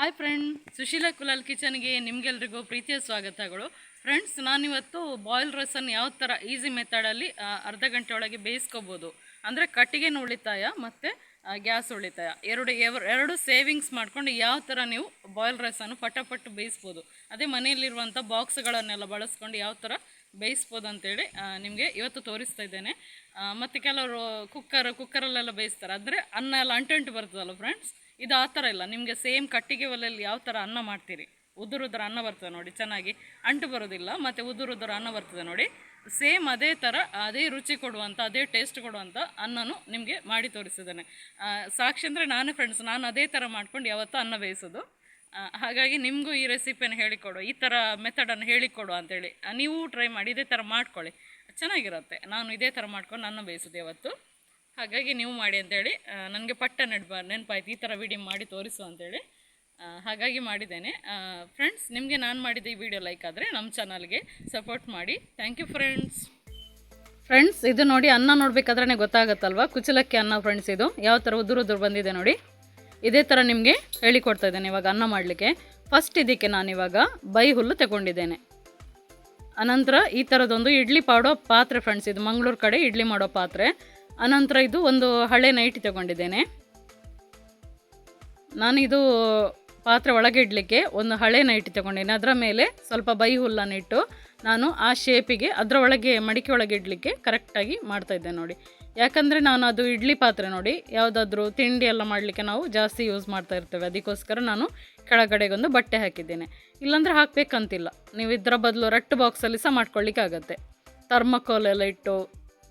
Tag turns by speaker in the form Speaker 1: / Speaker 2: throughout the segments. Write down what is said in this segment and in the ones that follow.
Speaker 1: Hi friend Sushila Kulal ಕಿಚನ್ಗೆ ನಿಮಗೆಲ್ರಿಗೂ ಪ್ರೀತಿಯ ಸ್ವಾಗತಗಳು. ಫ್ರೆಂಡ್ಸ್ ನಾನಿವತ್ತು ಬಾಯ್ಲ್ ರೈಸನ್ನು ಯಾವ ಥರ ಈಸಿ ಮೆಥಡಲ್ಲಿ ಅರ್ಧ ಗಂಟೆ ಒಳಗೆ ಬೇಯಿಸ್ಕೋಬೋದು. ಅಂದರೆ ಕಟ್ಟಿಗೆನ ಉಳಿತಾಯ ಮತ್ತು ಗ್ಯಾಸ್ ಉಳಿತಾಯ. ಎರಡು ಎರಡು ಸೇವಿಂಗ್ಸ್ ಮಾಡ್ಕೊಂಡು ಯಾವ ಥರ ನೀವು ಬಾಯ್ಲ್ ರೈಸನ್ನು ಪಟಪಟ್ಟು ಬೇಯಿಸ್ಬೋದು. ಅದೇ ಮನೆಯಲ್ಲಿರುವಂಥ ಬಾಕ್ಸ್ಗಳನ್ನೆಲ್ಲ ಬಳಸ್ಕೊಂಡು ಯಾವ ಥರ ಬೇಯಿಸ್ಬೋದು ಅಂತೇಳಿ ನಿಮಗೆ ಇವತ್ತು ತೋರಿಸ್ತಾ ಇದ್ದೇನೆ. ಮತ್ತು ಕೆಲವರು ಕುಕ್ಕರ್ ಕುಕ್ಕರಲ್ಲೆಲ್ಲ ಬೇಯಿಸ್ತಾರೆ. ಅಂದರೆ ಅನ್ನ ಎಲ್ಲ ಅಂಟಂಟು ಬರ್ತದಲ್ಲ ಫ್ರೆಂಡ್ಸ್ ಇದು ಆ ಥರ ಇಲ್ಲ. ನಿಮಗೆ ಸೇಮ್ ಕಟ್ಟಿಗೆ ಒಲೆಯಲ್ಲಿ ಯಾವ ಥರ ಅನ್ನ ಮಾಡ್ತೀರಿ? ಉದುರುದ್ರ ಉದುರು ಅನ್ನ ಬರ್ತದೆ ನೋಡಿ, ಚೆನ್ನಾಗಿ ಅಂಟು ಬರೋದಿಲ್ಲ, ಮತ್ತು ಉದುರುದ್ರ ಉದುರು ಅನ್ನ ಬರ್ತದೆ ನೋಡಿ. ಸೇಮ್ ಅದೇ ಥರ, ಅದೇ ರುಚಿ ಕೊಡುವಂಥ ಅದೇ ಟೇಸ್ಟ್ ಕೊಡುವಂಥ ಅನ್ನನು ನಿಮಗೆ ಮಾಡಿ ತೋರಿಸಿದ್ದೇನೆ. ಸಾಕ್ಷಿ ಅಂದರೆ ನಾನೇ ಫ್ರೆಂಡ್ಸ್ ನಾನು ಅದೇ ಥರ ಮಾಡ್ಕೊಂಡು ಯಾವತ್ತೂ ಅನ್ನ ಬೇಯಿಸೋದು. ಹಾಗಾಗಿ ನಿಮಗೂ ಈ ರೆಸಿಪಿಯನ್ನು ಹೇಳಿಕೊಡು, ಈ ಥರ ಮೆಥಡನ್ನು ಹೇಳಿಕೊಡು ಅಂತೇಳಿ. ನೀವು ಟ್ರೈ ಮಾಡಿ, ಇದೇ ಥರ ಮಾಡ್ಕೊಳ್ಳಿ. ಚೆನ್ನಾಗಿರುತ್ತೆ. ನಾನು ಇದೇ ಥರ ಮಾಡ್ಕೊಂಡು ನನ್ನ ಬೇಯಿಸಿದೆ ಇವತ್ತು ಹಾಗಾಗಿ ನೀವು ಮಾಡಿ ಅಂತೇಳಿ ನನಗೆ ಪಟ್ಟ ನೆಡ್ಬ ನೆನಪಾಯ್ತು, ಈ ಥರ ವಿಡಿಯೋ ಮಾಡಿ ತೋರಿಸು ಅಂತೇಳಿ. ಹಾಗಾಗಿ ಮಾಡಿದ್ದೇನೆ. ಫ್ರೆಂಡ್ಸ್ ನಿಮಗೆ ನಾನು ಮಾಡಿದ ಈ ವಿಡಿಯೋ ಲೈಕ್ ಆದರೆ ನಮ್ಮ ಚಾನಲ್ಗೆ ಸಪೋರ್ಟ್ ಮಾಡಿ. ಥ್ಯಾಂಕ್ ಯು ಫ್ರೆಂಡ್ಸ್ ಫ್ರೆಂಡ್ಸ್ ಇದು ನೋಡಿ ಅನ್ನ ನೋಡಬೇಕಾದ್ರೆ ಗೊತ್ತಾಗತ್ತಲ್ವ? ಕುಚಲಕ್ಕಿ ಅನ್ನ ಫ್ರೆಂಡ್ಸ್ ಇದು. ಯಾವ ಥರ ಉದುರು ಉದುರು ಬಂದಿದೆ ನೋಡಿ. ಇದೇ ಥರ ನಿಮಗೆ ಹೇಳಿಕೊಡ್ತಾ ಇದ್ದೇನೆ ಇವಾಗ ಅನ್ನ ಮಾಡಲಿಕ್ಕೆ. ಫಸ್ಟ್ ಇದಕ್ಕೆ ನಾನಿವಾಗ ಬೈ ಹುಲ್ಲು ತಗೊಂಡಿದ್ದೇನೆ. ಅನಂತರ ಈ ಥರದೊಂದು ಇಡ್ಲಿ ಪಾಡೋ ಪಾತ್ರೆ ಫ್ರೆಂಡ್ಸ್ ಇದು ಮಂಗಳೂರು ಕಡೆ ಇಡ್ಲಿ ಮಾಡೋ ಪಾತ್ರೆ. ಅನಂತರ ಇದು ಒಂದು ಹಳೆ ನೈಟಿ ತಗೊಂಡಿದ್ದೇನೆ. ನಾನಿದು ಪಾತ್ರೆ ಒಳಗೆ ಇಡಲಿಕ್ಕೆ ಒಂದು ಹಳೆ ನೈಟಿ ತಗೊಂಡಿದ್ದೇನೆ. ಅದರ ಮೇಲೆ ಸ್ವಲ್ಪ ಬೈ ಹುಲ್ಲನ್ನು ಇಟ್ಟು ನಾನು ಆ ಶೇಪಿಗೆ ಅದರ ಒಳಗೆ ಮಡಿಕೆ ಒಳಗೆ ಇಡಲಿಕ್ಕೆ ಕರೆಕ್ಟಾಗಿ ಮಾಡ್ತಾಯಿದ್ದೆ ನೋಡಿ. ಯಾಕಂದರೆ ನಾನು ಅದು ಇಡ್ಲಿ ಪಾತ್ರೆ ನೋಡಿ, ಯಾವುದಾದ್ರೂ ತಿಂಡಿ ಎಲ್ಲ ಮಾಡಲಿಕ್ಕೆ ನಾವು ಜಾಸ್ತಿ ಯೂಸ್ ಮಾಡ್ತಾ ಇರ್ತೇವೆ. ಅದಕ್ಕೋಸ್ಕರ ನಾನು ಕೆಳಗಡೆಗೊಂದು ಬಟ್ಟೆ ಹಾಕಿದ್ದೇನೆ. ಇಲ್ಲಾಂದರೆ ಹಾಕಬೇಕಂತಿಲ್ಲ. ನೀವು ಇದರ ಬದಲು ರಟ್ಟು ಬಾಕ್ಸಲ್ಲಿ ಸಹ ಮಾಡ್ಕೊಳ್ಳಿಕ್ಕೆ ಆಗುತ್ತೆ. ಥರ್ಮಕೋಲ್ ಎಲ್ಲ ಇಟ್ಟು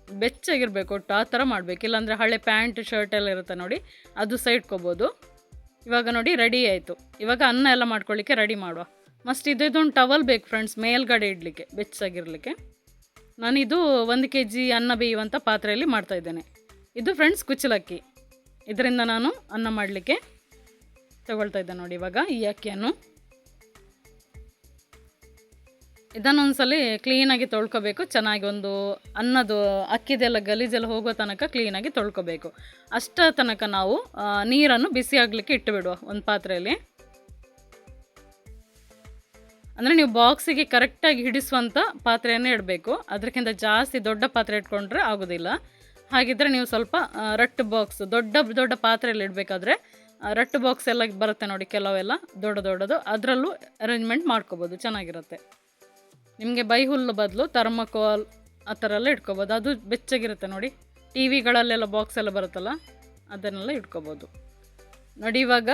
Speaker 1: ಬೆಚ್ಚಾಗಿರಬೇಕು, ಒಟ್ಟು ಆ ಥರ ಮಾಡಬೇಕು. ಇಲ್ಲಾಂದರೆ ಹಳೆ ಪ್ಯಾಂಟ್ ಶರ್ಟ್ ಎಲ್ಲ ಇರುತ್ತೆ ನೋಡಿ, ಅದು ಸಹ ಇಟ್ಕೋಬೋದು. ಇವಾಗ ನೋಡಿ ರೆಡಿ ಆಯಿತು. ಇವಾಗ ಅನ್ನ ಎಲ್ಲ ಮಾಡ್ಕೊಳ್ಳಿಕ್ಕೆ ರೆಡಿ ಮಾಡುವ. ಮಸ್ಟ್ ಇದು ಇದೊಂದು ಟವಲ್ ಬೇಕು ಫ್ರೆಂಡ್ಸ್ ಮೇಲ್ಗಡೆ ಇಡಲಿಕ್ಕೆ, ಬೆಚ್ಚಾಗಿರಲಿಕ್ಕೆ. ನಾನಿದು ಒಂದು ಕೆ ಜಿ ಅನ್ನ ಬೇಯುವಂಥ ಪಾತ್ರೆಯಲ್ಲಿ ಮಾಡ್ತಾ ಇದ್ದೇನೆ. ಇದು ಫ್ರೆಂಡ್ಸ್ ಕುಚ್ಚಲಕ್ಕಿ. ಇದರಿಂದ ನಾನು ಅನ್ನ ಮಾಡಲಿಕ್ಕೆ ತಗೊಳ್ತಾ ಇದ್ದೆ ನೋಡಿ ಇವಾಗ ಈ ಅಕ್ಕಿಯನ್ನು. ಇದನ್ನು ಒಂದ್ಸಲಿ ಕ್ಲೀನಾಗಿ ತೊಳ್ಕೊಬೇಕು. ಚೆನ್ನಾಗಿ ಒಂದು ಅನ್ನದು ಅಕ್ಕಿದೆಲ್ಲ ಗಲೀಜೆಲ್ಲ ಹೋಗೋ ತನಕ ಕ್ಲೀನಾಗಿ ತೊಳ್ಕೊಬೇಕು. ಅಷ್ಟ ತನಕ ನಾವು ನೀರನ್ನು ಬಿಸಿ ಆಗಲಿಕ್ಕೆ ಇಟ್ಟುಬಿಡುವ ಒಂದು ಪಾತ್ರೆಯಲ್ಲಿ. ಅಂದರೆ ನೀವು ಬಾಕ್ಸಿಗೆ ಕರೆಕ್ಟಾಗಿ ಹಿಡಿಸುವಂಥ ಪಾತ್ರೆಯನ್ನೇ ಇಡಬೇಕು. ಅದಕ್ಕಿಂತ ಜಾಸ್ತಿ ದೊಡ್ಡ ಪಾತ್ರೆ ಇಟ್ಕೊಂಡ್ರೆ ಆಗೋದಿಲ್ಲ. ಹಾಗಿದ್ದರೆ ನೀವು ಸ್ವಲ್ಪ ರಟ್ಟು ಬಾಕ್ಸ್ ದೊಡ್ಡ ದೊಡ್ಡ ಪಾತ್ರೆಯಲ್ಲಿ ಇಡಬೇಕಾದ್ರೆ ರಟ್ಟು ಬಾಕ್ಸ್ ಎಲ್ಲ ಬರುತ್ತೆ ನೋಡಿ ಕೆಲವೆಲ್ಲ, ದೊಡ್ಡ ದೊಡ್ಡದು. ಅದರಲ್ಲೂ ಅರೇಂಜ್ಮೆಂಟ್ ಮಾಡ್ಕೋಬೋದು, ಚೆನ್ನಾಗಿರುತ್ತೆ. ನಿಮಗೆ ಬೈ ಹುಲ್ಲು ಬದಲು ಥರ್ಮಕೋಲ್ ಆ ಥರ ಎಲ್ಲ ಇಟ್ಕೋಬೋದು. ಅದು ಬೆಚ್ಚಗಿರುತ್ತೆ ನೋಡಿ. ಟಿ ವಿಗಳಲ್ಲೆಲ್ಲ ಬಾಕ್ಸ್ ಎಲ್ಲ ಬರುತ್ತಲ್ಲ, ಅದನ್ನೆಲ್ಲ ಇಟ್ಕೋಬೋದು. ನೋಡಿ ಇವಾಗ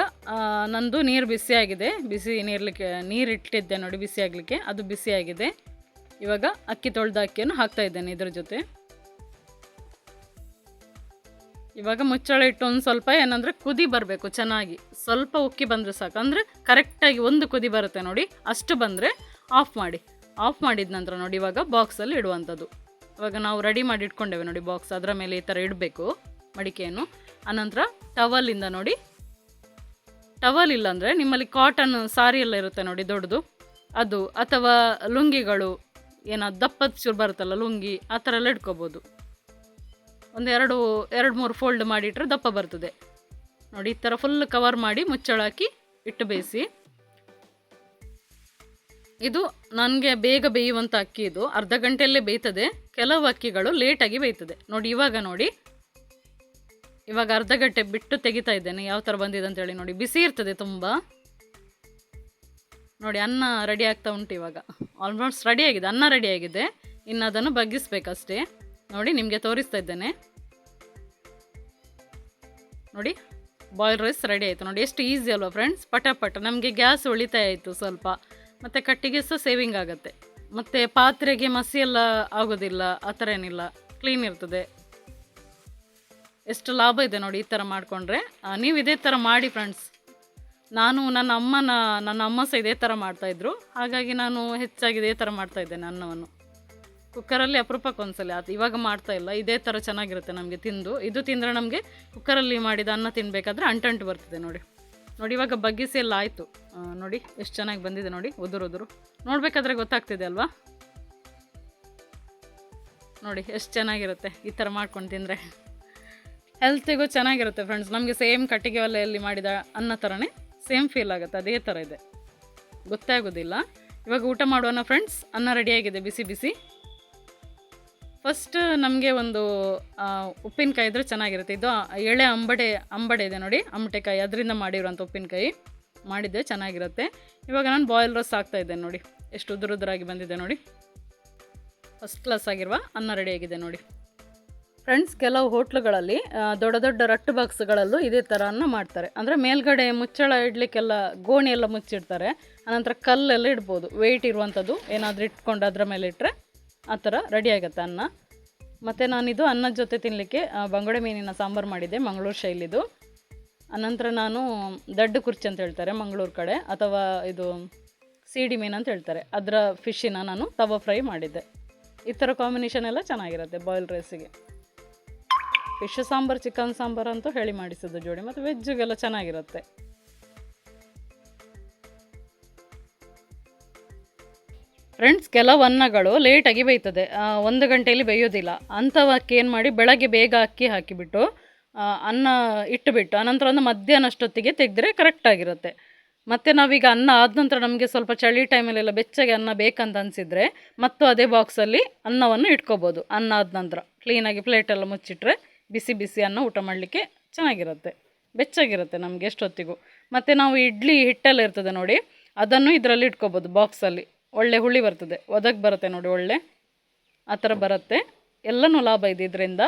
Speaker 1: ನಂದು ನೀರು ಬಿಸಿಯಾಗಿದೆ ಬಿಸಿ ನೀರ್ಲಿಕ್ಕೆ, ನೀರು ಇಟ್ಟಿದ್ದೆ ನೋಡಿ ಬಿಸಿ ಆಗಲಿಕ್ಕೆ. ಅದು ಬಿಸಿಯಾಗಿದೆ ಇವಾಗ ಅಕ್ಕಿ ತೊಳೆದ ಅಕ್ಕಿಯನ್ನು ಹಾಕ್ತಾ ಇದ್ದೇನೆ ಇದ್ರ ಜೊತೆ. ಇವಾಗ ಮುಚ್ಚಳ ಇಟ್ಟು ಒಂದು ಸ್ವಲ್ಪ ಏನಂದರೆ ಕುದಿ ಬರಬೇಕು, ಚೆನ್ನಾಗಿ. ಸ್ವಲ್ಪ ಉಕ್ಕಿ ಬಂದರೆ ಸಾಕು. ಅಂದರೆ ಕರೆಕ್ಟಾಗಿ ಒಂದು ಕುದಿ ಬರುತ್ತೆ ನೋಡಿ. ಅಷ್ಟು ಬಂದರೆ ಆಫ್ ಮಾಡಿ. ಆಫ್ ಮಾಡಿದ ನಂತರ ನೋಡಿ ಇವಾಗ ಬಾಕ್ಸಲ್ಲಿ ಇಡುವಂಥದ್ದು. ಇವಾಗ ನಾವು ರೆಡಿ ಮಾಡಿ ಇಟ್ಕೊಂಡೇವೆ ನೋಡಿ ಬಾಕ್ಸ್ ಅದರ ಮೇಲೆ ಈ ಥರ ಇಡಬೇಕು ಮಡಿಕೆಯನ್ನು. ಆನಂತರ ಟವಲಿಂದ ನೋಡಿ ಟವಲ್ ಇಲ್ಲ ಅಂದರೆ ನಿಮ್ಮಲ್ಲಿ ಕಾಟನ್ ಸಾರಿ ಎಲ್ಲ ಇರುತ್ತೆ ನೋಡಿ, ದೊಡ್ಡದು. ಅದು, ಅಥವಾ ಲುಂಗಿಗಳು ಏನೋ ದಪ್ಪದ ಚೂರು ಬರುತ್ತಲ್ಲ, ಲುಂಗಿ, ಆ ಥರ ಎಲ್ಲ ಇಟ್ಕೋಬೋದು. ಒಂದು ಎರಡು ಎರಡು, ಮೂರು ಫೋಲ್ಡ್ ಮಾಡಿಟ್ರೆ ದಪ್ಪ ಬರ್ತದೆ. ನೋಡಿ, ಈ ಥರ ಫುಲ್ ಕವರ್ ಮಾಡಿ ಮುಚ್ಚಳ ಹಾಕಿ ಇಟ್ಟು ಬೇಯಿಸಿ. ಇದು ನನಗೆ ಬೇಗ ಬೇಯುವಂಥ ಅಕ್ಕಿ ಇದು. ಅರ್ಧ ಗಂಟೆಯಲ್ಲೇ ಬೇಯ್ತದೆ. ಕೆಲವು ಅಕ್ಕಿಗಳು ಲೇಟಾಗಿ ಬೇಯ್ತದೆ. ನೋಡಿ, ಇವಾಗ ನೋಡಿ. ಇವಾಗ ಅರ್ಧ ಗಂಟೆ ಬಿಟ್ಟು ತೆಗಿತಾ ಇದ್ದೇನೆ. ಯಾವ ಥರ ಬಂದಿದೆ ಅಂತೇಳಿ ನೋಡಿ. ಬಿಸಿ ಇರ್ತದೆ ತುಂಬ. ನೋಡಿ, ಅನ್ನ ರೆಡಿ ಆಗ್ತಾ ಉಂಟು ಇವಾಗ. ಆಲ್ಮೋಸ್ಟ್ ರೆಡಿ ಆಗಿದೆ. ಅನ್ನ ರೆಡಿ ಆಗಿದೆ. ಇನ್ನು ಅದನ್ನು ಬಗ್ಗಿಸ್ಬೇಕಷ್ಟೇ. ನೋಡಿ, ನಿಮಗೆ ತೋರಿಸ್ತಾ ಇದ್ದೇನೆ. ನೋಡಿ ಬಾಯ್ಲ್ ರೈಸ್ ರೆಡಿ ಆಯಿತು. ನೋಡಿ, ಎಷ್ಟು ಈಸಿ ಅಲ್ವಾ ಫ್ರೆಂಡ್ಸ್ ಪಟಾಪಟ. ಪಟ ನಮಗೆ ಗ್ಯಾಸ್ ಉಳಿತಾಯ ಆಯಿತು ಸ್ವಲ್ಪ. ಮತ್ತು ಕಟ್ಟಿಗೆ ಸಹ ಸೇವಿಂಗ್ ಆಗುತ್ತೆ. ಮತ್ತು ಪಾತ್ರೆಗೆ ಮಸಿ ಎಲ್ಲ ಆಗೋದಿಲ್ಲ. ಆ ಥರ ಏನಿಲ್ಲ. ಕ್ಲೀನ್ ಇರ್ತದೆ. ಎಷ್ಟು ಲಾಭ ಇದೆ ನೋಡಿ ಈ ಥರ ಮಾಡಿಕೊಂಡ್ರೆ. ನೀವು ಇದೇ ಥರ ಮಾಡಿ ಫ್ರೆಂಡ್ಸ್ ನಾನು ನನ್ನ ಅಮ್ಮನ, ನನ್ನ ಅಮ್ಮ ಸಹ ಇದೇ ಥರ ಮಾಡ್ತಾಯಿದ್ರು ಹಾಗಾಗಿ ನಾನು ಹೆಚ್ಚಾಗಿ ಇದೇ ಥರ ಮಾಡ್ತಾಯಿದ್ದೇನೆ ಅನ್ನವನ್ನು ಕುಕ್ಕರಲ್ಲಿ ಅಪರೂಪಕ್ಕೆ ಒಂದ್ಸಲ, ಅದು ಇವಾಗ ಮಾಡ್ತಾ ಇಲ್ಲ, ಇದೇ ಥರ ಚೆನ್ನಾಗಿರುತ್ತೆ ನಮಗೆ ತಿಂದು. ಇದು ತಿಂದರೆ ನಮಗೆ ಕುಕ್ಕರಲ್ಲಿ ಮಾಡಿದ ಅನ್ನ ತಿನ್ನಬೇಕಾದ್ರೆ ಅಂಟಂಟು ಬರ್ತದೆ ನೋಡಿ. ನೋಡಿ, ಇವಾಗ ಬಗ್ಗಿಸಿ ಎಲ್ಲ ಆಯಿತು. ನೋಡಿ, ಎಷ್ಟು ಚೆನ್ನಾಗಿ ಬಂದಿದೆ ನೋಡಿ, ಉದುರು ಉದುರು. ನೋಡಬೇಕಾದ್ರೆ ಗೊತ್ತಾಗ್ತಿದೆ ಅಲ್ವಾ? ನೋಡಿ, ಎಷ್ಟು ಚೆನ್ನಾಗಿರುತ್ತೆ ಈ ಥರ ಮಾಡ್ಕೊಂಡು ತಿಂದರೆ. ಹೆಲ್ತಿಗೂ ಚೆನ್ನಾಗಿರುತ್ತೆ ಫ್ರೆಂಡ್ಸ್ ನಮಗೆ ಸೇಮ್ ಕಟ್ಟಿಗೆ ಒಲೆಯಲ್ಲಿ ಮಾಡಿದ ಅನ್ನ ಥರನೇ ಸೇಮ್ ಫೀಲ್ ಆಗುತ್ತೆ. ಅದೇ ಥರ ಇದೆ. ಗೊತ್ತೇ ಆಗೋದಿಲ್ಲ ಇವಾಗ ಊಟ ಮಾಡೋಣ ಫ್ರೆಂಡ್ಸ್ ಅನ್ನ ರೆಡಿಯಾಗಿದೆ ಬಿಸಿ ಬಿಸಿ. ಫಸ್ಟ್ ನಮಗೆ ಒಂದು ಉಪ್ಪಿನಕಾಯಿ ಇದ್ದರೆ ಚೆನ್ನಾಗಿರುತ್ತೆ. ಇದು ಎಳೆ ಅಂಬಡೆ ಅಂಬಡೆ ಇದೆ ನೋಡಿ ಅಂಬಟೆಕಾಯಿ ಅದರಿಂದ ಮಾಡಿರುವಂಥ ಉಪ್ಪಿನಕಾಯಿ. ಮಾಡಿದ್ದೆ ಚೆನ್ನಾಗಿರುತ್ತೆ. ಇವಾಗ ನಾನು ಬಾಯ್ಲ್ ರಸ್ ಹಾಕ್ತಾ ಇದ್ದೇನೆ ನೋಡಿ. ಎಷ್ಟು ಉದುರು ಉದುರಾಗಿ ಬಂದಿದೆ ನೋಡಿ. ಫಸ್ಟ್ ಕ್ಲಾಸ್ ಆಗಿರುವ ಅನ್ನ ರೆಡಿಯಾಗಿದೆ ನೋಡಿ. ಫ್ರೆಂಡ್ಸ್ ಕೆಲವು ಹೋಟ್ಲುಗಳಲ್ಲಿ ದೊಡ್ಡ ದೊಡ್ಡ ರಟ್ಟು ಬಾಕ್ಸ್ಗಳಲ್ಲೂ ಇದೇ ಥರ ಅನ್ನ ಮಾಡ್ತಾರೆ. ಅಂದರೆ ಮೇಲ್ಗಡೆ ಮುಚ್ಚಳ ಇಡಲಿಕ್ಕೆಲ್ಲ ಗೋಣಿ ಎಲ್ಲ ಮುಚ್ಚಿಡ್ತಾರೆ. ಅನಂತರ ಕಲ್ಲೆಲ್ಲ ಇಡ್ಬೋದು. ವೆಯ್ಟ್ ಇರುವಂಥದ್ದು ಏನಾದರೂ ಇಟ್ಕೊಂಡು ಅದರ ಮೇಲೆ ಇಟ್ಟರೆ ಆ ಥರ ರೆಡಿ ಆಗುತ್ತೆ ಅನ್ನ. ಮತ್ತು ನಾನಿದು ಅನ್ನದ ಜೊತೆ ತಿನ್ನಲಿಕ್ಕೆ ಬಂಗುಡೆ ಮೀನಿನ ಸಾಂಬಾರು ಮಾಡಿದ್ದೆ, ಮಂಗಳೂರು ಶೈಲಿದು. ಅನಂತರ ನಾನು ದಡ್ಡು ಕುರ್ಚಿ ಅಂತ ಹೇಳ್ತಾರೆ ಮಂಗಳೂರು ಕಡೆ, ಅಥವಾ ಇದು ಸೀಡಿ ಮೀನು ಅಂತ ಹೇಳ್ತಾರೆ. ಅದರ ಫಿಶ್ಶಿನ ನಾನು ತವ ಫ್ರೈ ಮಾಡಿದ್ದೆ. ಈ ಥರ ಕಾಂಬಿನೇಷನ್ ಎಲ್ಲ ಚೆನ್ನಾಗಿರುತ್ತೆ ಬಾಯ್ಲ್ ರೈಸಿಗೆ ಫಿಶ್ ಸಾಂಬಾರು, ಚಿಕನ್ ಸಾಂಬಾರು ಅಂತೂ ಹೇಳಿ ಮಾಡಿಸಿದ್ದು ಜೋಡಿ, ಮತ್ತು ವೆಜ್ಜಿಗೆಲ್ಲ ಚೆನ್ನಾಗಿರುತ್ತೆ. ಫ್ರೆಂಡ್ಸ್ ಕೆಲವು ಅನ್ನಗಳು ಲೇಟಾಗಿ ಬೇಯ್ತದೆ. ಒಂದು ಗಂಟೆಯಲ್ಲಿ ಬೇಯೋದಿಲ್ಲ. ಅಂಥವಕ್ಕೆ ಏನು ಮಾಡಿ ಬೆಳಗ್ಗೆ ಬೇಗ ಅಕ್ಕಿ ಹಾಕಿಬಿಟ್ಟು ಅನ್ನ ಇಟ್ಟುಬಿಟ್ಟು, ಆನಂತರ ಒಂದು ಮಧ್ಯಾಹ್ನ ಅಷ್ಟೊತ್ತಿಗೆ ತೆಗೆದ್ರೆ ಕರೆಕ್ಟಾಗಿರುತ್ತೆ ಮತ್ತು ನಾವೀಗ ಅನ್ನ ಆದ ನಂತರ ನಮಗೆ ಸ್ವಲ್ಪ ಚಳಿ ಟೈಮಲ್ಲೆಲ್ಲ ಬೆಚ್ಚಗೆ ಅನ್ನ ಬೇಕಂತ ಅನಿಸಿದರೆ, ಮತ್ತು ಅದೇ ಬಾಕ್ಸಲ್ಲಿ ಅನ್ನವನ್ನು ಇಟ್ಕೋಬೋದು, ಅನ್ನ ಆದ ನಂತರ. ಕ್ಲೀನಾಗಿ ಪ್ಲೇಟೆಲ್ಲ ಮುಚ್ಚಿಟ್ರೆ ಬಿಸಿ ಬಿಸಿ ಅನ್ನ ಊಟ ಮಾಡಲಿಕ್ಕೆ ಚೆನ್ನಾಗಿರುತ್ತೆ. ಬೆಚ್ಚಗಿರುತ್ತೆ ನಮಗೆ ಎಷ್ಟೊತ್ತಿಗೂ. ಮತ್ತು ನಾವು ಇಡ್ಲಿ ಹಿಟ್ಟೆಲ್ಲ ಇರ್ತದೆ ನೋಡಿ, ಅದನ್ನು ಇದರಲ್ಲಿ ಇಟ್ಕೋಬೋದು ಬಾಕ್ಸಲ್ಲಿ. ಒಳ್ಳೆ ಹುಳಿ ಬರ್ತದೆ. ಒದಗಿ ಬರುತ್ತೆ ನೋಡಿ ಒಳ್ಳೆ. ಆ ಥರ ಬರುತ್ತೆ. ಎಲ್ಲನೂ ಲಾಭ ಇದೆ ಇದರಿಂದ.